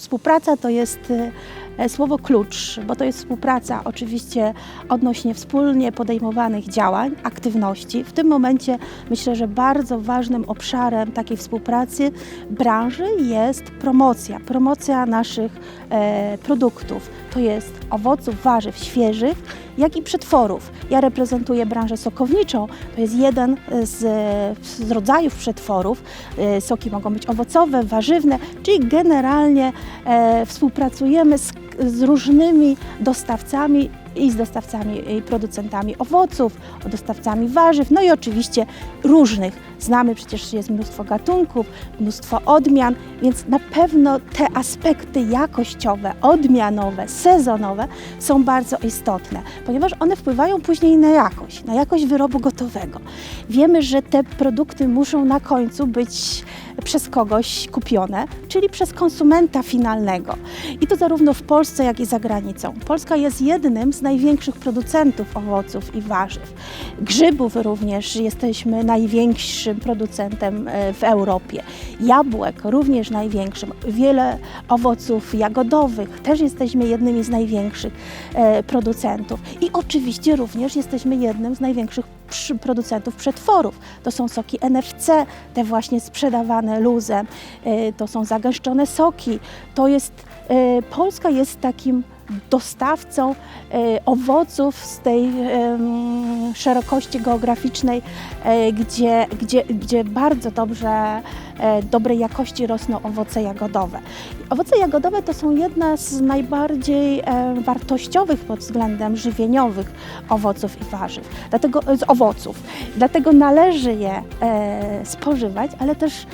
Współpraca to jest e, słowo klucz, bo to jest współpraca oczywiście odnośnie wspólnie podejmowanych działań, aktywności. W tym momencie myślę, że bardzo ważnym obszarem takiej współpracy branży jest promocja, promocja naszych e, produktów. To jest owoców, warzyw świeżych, jak i przetworów. Ja reprezentuję branżę sokowniczą. To jest jeden z, z rodzajów przetworów. E, Soki mogą być owocowe, warzywne, czyli generalnie e, współpracujemy z, z różnymi dostawcami i z dostawcami i producentami owoców, dostawcami warzyw, no i oczywiście różnych. Znamy przecież jest mnóstwo gatunków, mnóstwo odmian, więc na pewno te aspekty jakościowe, odmianowe, sezonowe są bardzo istotne, ponieważ one wpływają później na jakość, na jakość wyrobu gotowego. Wiemy, że te produkty muszą na końcu być przez kogoś kupione, czyli przez konsumenta finalnego. I to zarówno w Polsce, jak i za granicą. Polska jest jednym z największych producentów owoców i warzyw. Grzybów również jesteśmy największym producentem e, w Europie. Jabłek również największym. Wiele owoców jagodowych też jesteśmy jednymi z największych e, producentów. I oczywiście również jesteśmy jednym z największych producentów przetworów. To są soki NFC, te właśnie sprzedawane luzem, e, to są zagęszczone soki. To jest, e, Polska jest takim dostawcą e, owoców z tej szerokości geograficznej, e, gdzie, gdzie, gdzie bardzo dobrze, e, dobrej jakości rosną owoce jagodowe. Owoce jagodowe to są jedna z najbardziej e, wartościowych pod względem żywieniowych owoców i warzyw, dlatego z owoców. Dlatego należy je spożywać, ale też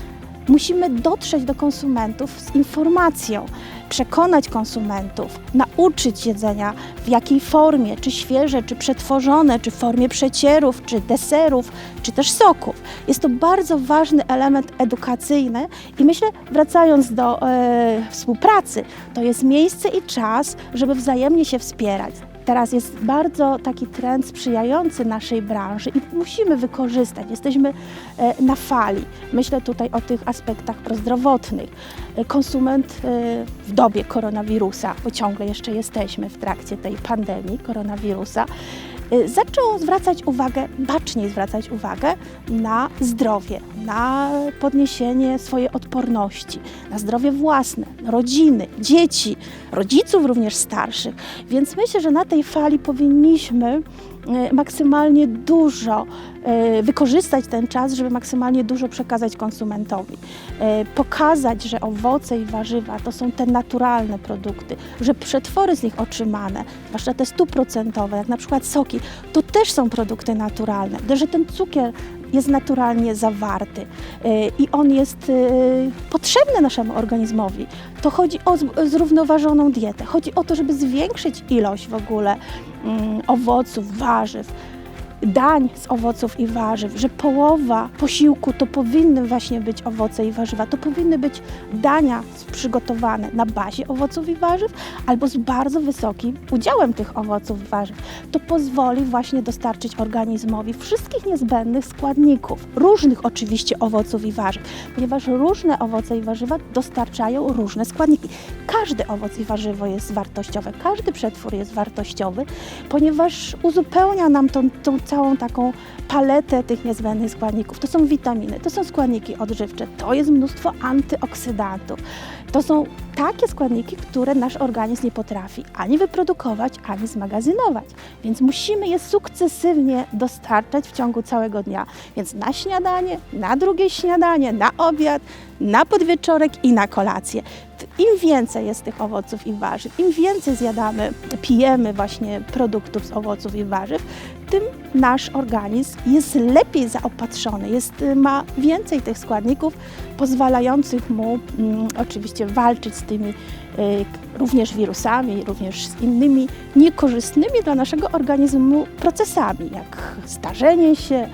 musimy dotrzeć do konsumentów z informacją, przekonać konsumentów, nauczyć jedzenia w jakiej formie, czy świeże, czy przetworzone, czy w formie przecierów, czy deserów, czy też soków. Jest to bardzo ważny element edukacyjny i myślę, wracając do e, współpracy, to jest miejsce i czas, żeby wzajemnie się wspierać. Teraz jest bardzo taki trend sprzyjający naszej branży i musimy wykorzystać. Jesteśmy e, na fali. Myślę tutaj o tych aspektach prozdrowotnych. E, Konsument e, w dobie koronawirusa, bo ciągle jeszcze jesteśmy w trakcie tej pandemii koronawirusa, zaczął zwracać uwagę, baczniej zwracać uwagę na zdrowie, na podniesienie swojej odporności, na zdrowie własne, rodziny, dzieci, rodziców również starszych. Więc myślę, że na tej fali powinniśmy maksymalnie dużo e, wykorzystać ten czas, żeby maksymalnie dużo przekazać konsumentowi. E, Pokazać, że owoce i warzywa to są te naturalne produkty, że przetwory z nich otrzymane, zwłaszcza te stuprocentowe, jak na przykład soki, to też są produkty naturalne, że ten cukier jest naturalnie zawarty e, i on jest e, potrzebny naszemu organizmowi. To chodzi o zrównoważoną dietę. Chodzi o to, żeby zwiększyć ilość w ogóle mm, owoców, warzyw, dań z owoców i warzyw, że połowa posiłku to powinny właśnie być owoce i warzywa. To powinny być dania przygotowane na bazie owoców i warzyw albo z bardzo wysokim udziałem tych owoców i warzyw. To pozwoli właśnie dostarczyć organizmowi wszystkich niezbędnych składników, różnych oczywiście owoców i warzyw, ponieważ różne owoce i warzywa dostarczają różne składniki. Każdy owoc i warzywo jest wartościowe, każdy przetwór jest wartościowy, ponieważ uzupełnia nam tą, tą całą taką paletę tych niezbędnych składników. To są witaminy, to są składniki odżywcze, to jest mnóstwo antyoksydantów. To są takie składniki, które nasz organizm nie potrafi ani wyprodukować, ani zmagazynować. Więc musimy je sukcesywnie dostarczać w ciągu całego dnia. Więc na śniadanie, na drugie śniadanie, na obiad, na podwieczorek i na kolację. Im więcej jest tych owoców i warzyw, im więcej zjadamy, pijemy właśnie produktów z owoców i warzyw, tym nasz organizm jest lepiej zaopatrzony, jest, ma więcej tych składników pozwalających mu mm, oczywiście walczyć z tymi y, również wirusami, również z innymi niekorzystnymi dla naszego organizmu procesami, jak starzenie się,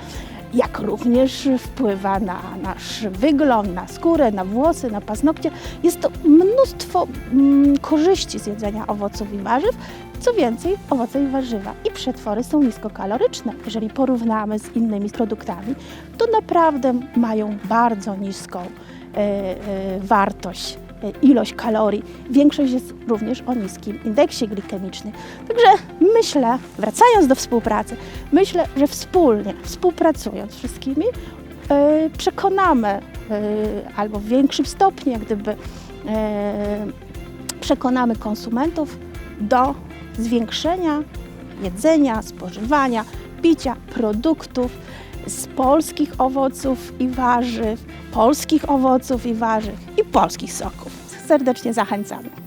jak również wpływa na nasz wygląd, na skórę, na włosy, na paznokcie. Jest to mnóstwo mm, korzyści z jedzenia owoców i warzyw. Co więcej, owoce i warzywa i przetwory są niskokaloryczne. Jeżeli porównamy z innymi produktami, to naprawdę mają bardzo niską e, e, wartość e, ilość kalorii. Większość jest również o niskim indeksie glikemicznym. Także myślę, wracając do współpracy, myślę, że wspólnie, współpracując z wszystkimi, e, przekonamy e, albo w większym stopniu, jak gdyby przekonamy konsumentów do zwiększenia jedzenia, spożywania, picia produktów z polskich owoców i warzyw, polskich owoców i warzyw i polskich soków. Serdecznie zachęcamy.